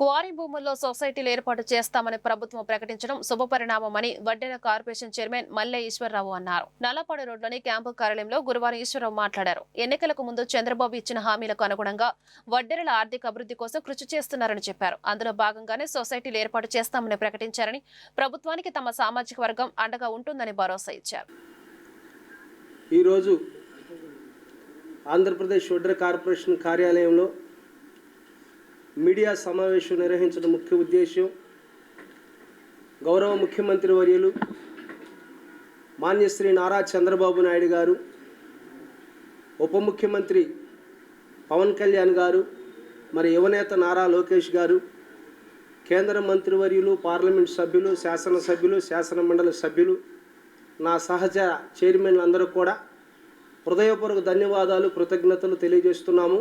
Quarry భూముల్లో సొసైటీలు ఏర్పాటు చేస్తామని ప్రభుత్వం ప్రకటించడం శుభపరిణామమని వడ్డెర కార్పొరేషన్ చైర్మన్ మల్లె ఈశ్వరరావు అన్నారు. నల్లపాడు రోడ్లోని క్యాంపు కార్యాలయంలో గురువారం ఈశ్వరరావు మాట్లాడారు. ఎన్నికలకు ముందు చంద్రబాబు ఇచ్చిన హామీలకు అనుగుణంగా వడ్డెరల ఆర్థిక అభివృద్ధి కోసం కృషి చేస్తున్నారని చెప్పారు. అందులో భాగంగానే సొసైటీలు ఏర్పాటు చేస్తామని ప్రకటించారని ప్రభుత్వానికి తమ సామాజిక వర్గం అండగా ఉంటుందని భరోసా ఇచ్చారు. ఈరోజు ఆంధ్రప్రదేశ్ వడ్డెర కార్పొరేషన్ కార్యాలయంలో మీడియా సమావేశం నిర్వహించడం ముఖ్య ఉద్దేశం గౌరవ ముఖ్యమంత్రి వర్యులు మాన్యశ్రీ నారా చంద్రబాబు నాయుడు గారు ఉప ముఖ్యమంత్రి పవన్ కళ్యాణ్ గారు మరి యువనేత నారా లోకేష్ గారు కేంద్ర మంత్రివర్యులు పార్లమెంట్ సభ్యులు శాసనసభ్యులు శాసన మండలి సభ్యులు నా సహజ చైర్మన్లు అందరూ కూడా హృదయపూర్వక ధన్యవాదాలు కృతజ్ఞతలు తెలియజేస్తున్నాము.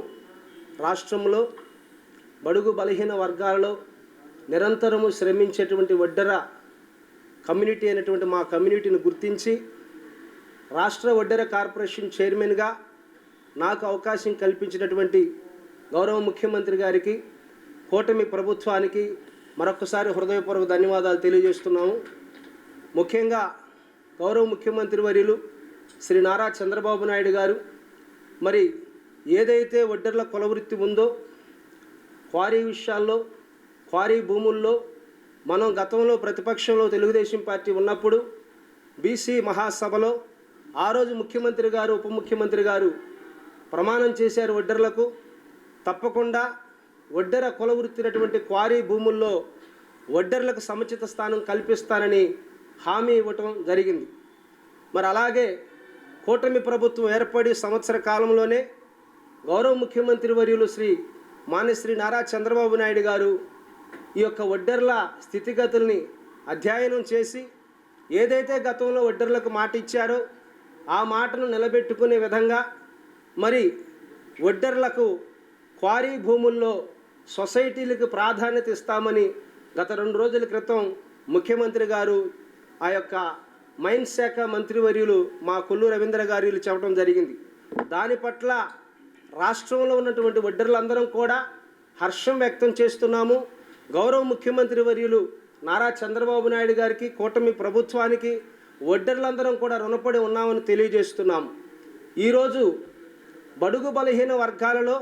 రాష్ట్రంలో బడుగు బలహీన వర్గాలలో నిరంతరము శ్రమించేటువంటి వడ్డర కమ్యూనిటీ అయినటువంటి మా కమ్యూనిటీని గుర్తించి రాష్ట్ర వడ్డెర కార్పొరేషన్ చైర్మన్గా నాకు అవకాశం కల్పించినటువంటి గౌరవ ముఖ్యమంత్రి గారికి కూటమి ప్రభుత్వానికి మరొకసారి హృదయపూర్వక ధన్యవాదాలు తెలియజేస్తున్నాము. ముఖ్యంగా గౌరవ ముఖ్యమంత్రి వర్యులు శ్రీ నారా చంద్రబాబు నాయుడు గారు మరి ఏదైతే వడ్డర్ల కులవృత్తి ఉందో క్వారీ విషయాల్లో క్వారీ భూముల్లో మనం గతంలో ప్రతిపక్షంలో తెలుగుదేశం పార్టీ ఉన్నప్పుడు బీసీ మహాసభలో ఆ రోజు ముఖ్యమంత్రి గారు ఉప ముఖ్యమంత్రి గారు ప్రమాణం చేశారు వడ్డర్లకు. తప్పకుండా వడ్డెర కుల వృత్తినటువంటి క్వారీ భూముల్లో వడ్డర్లకు సముచిత స్థానం కల్పిస్తానని హామీ ఇవ్వటం జరిగింది. మరి అలాగే కూటమి ప్రభుత్వం ఏర్పడి సంవత్సర కాలంలోనే గౌరవ ముఖ్యమంత్రి వర్యులు శ్రీ మాన్యశ్రీ నారా చంద్రబాబు నాయుడు గారు ఈ యొక్క ఒడ్డర్ల స్థితిగతుల్ని అధ్యయనం చేసి ఏదైతే గతంలో ఒడ్డర్లకు మాట ఇచ్చారో ఆ మాటను నిలబెట్టుకునే విధంగా మరి ఒడ్డర్లకు క్వారీ భూముల్లో సొసైటీలకు ప్రాధాన్యత ఇస్తామని గత రెండు రోజుల క్రితం ముఖ్యమంత్రి గారు ఆ యొక్క మైన్ శాఖ మంత్రివర్యులు మా కొల్లు రవీంద్ర గారు చెప్పడం జరిగింది. దాని పట్ల రాష్ట్రంలో ఉన్నటువంటి వడ్డర్లందరం కూడా హర్షం వ్యక్తం చేస్తున్నాము. గౌరవ ముఖ్యమంత్రి వర్యులు నారా చంద్రబాబు నాయుడు గారికి కూటమి ప్రభుత్వానికి వడ్డర్లందరం కూడా రుణపడి ఉన్నామని తెలియజేస్తున్నాము. ఈరోజు బడుగు బలహీన వర్గాలలో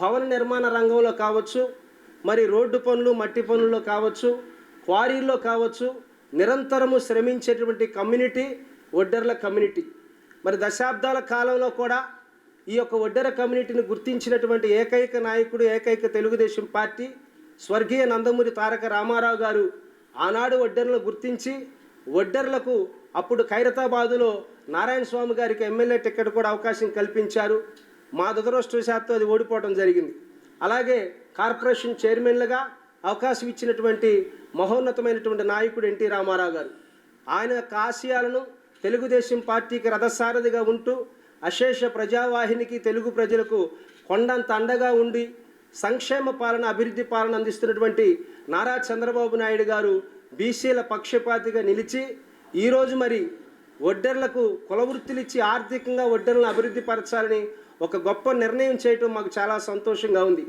భవన నిర్మాణ రంగంలో కావచ్చు మరి రోడ్డు పనులు మట్టి పనుల్లో కావచ్చు క్వారీల్లో కావచ్చు నిరంతరము శ్రమించేటువంటి కమ్యూనిటీ ఒడ్డర్ల కమ్యూనిటీ. మరి దశాబ్దాల కాలంలో కూడా ఈ యొక్క ఒడ్డెర కమ్యూనిటీని గుర్తించినటువంటి ఏకైక నాయకుడు ఏకైక తెలుగుదేశం పార్టీ స్వర్గీయ నందమూరి తారక రామారావు గారు ఆనాడు ఒడ్డెర్లను గుర్తించి ఒడ్డెర్లకు అప్పుడు ఖైరతాబాదులో నారాయణ స్వామి గారికి ఎమ్మెల్యే టికెట్ కూడా అవకాశం కల్పించారు. మా దురదృష్టవశాత్తు అది ఓడిపోవడం జరిగింది. అలాగే కార్పొరేషన్ చైర్మన్లుగా అవకాశం ఇచ్చినటువంటి మహోన్నతమైనటువంటి నాయకుడు ఎన్టీ రామారావు గారు. ఆయన యొక్క ఆశయాలను తెలుగుదేశం పార్టీకి రథసారథిగా ఉంటూ అశేష ప్రజావాహినికి తెలుగు ప్రజలకు కొండంత అండగా ఉండి సంక్షేమ పాలన అభివృద్ధి పాలన అందిస్తున్నటువంటి నారా చంద్రబాబు నాయుడు గారు బీసీల పక్షపాతిగా నిలిచి ఈరోజు మరి ఒడ్డర్లకు కులవృత్తులు ఇచ్చి ఆర్థికంగా ఒడ్డర్లను అభివృద్ధి పరచాలని ఒక గొప్ప నిర్ణయం చేయటం మాకు చాలా సంతోషంగా ఉంది.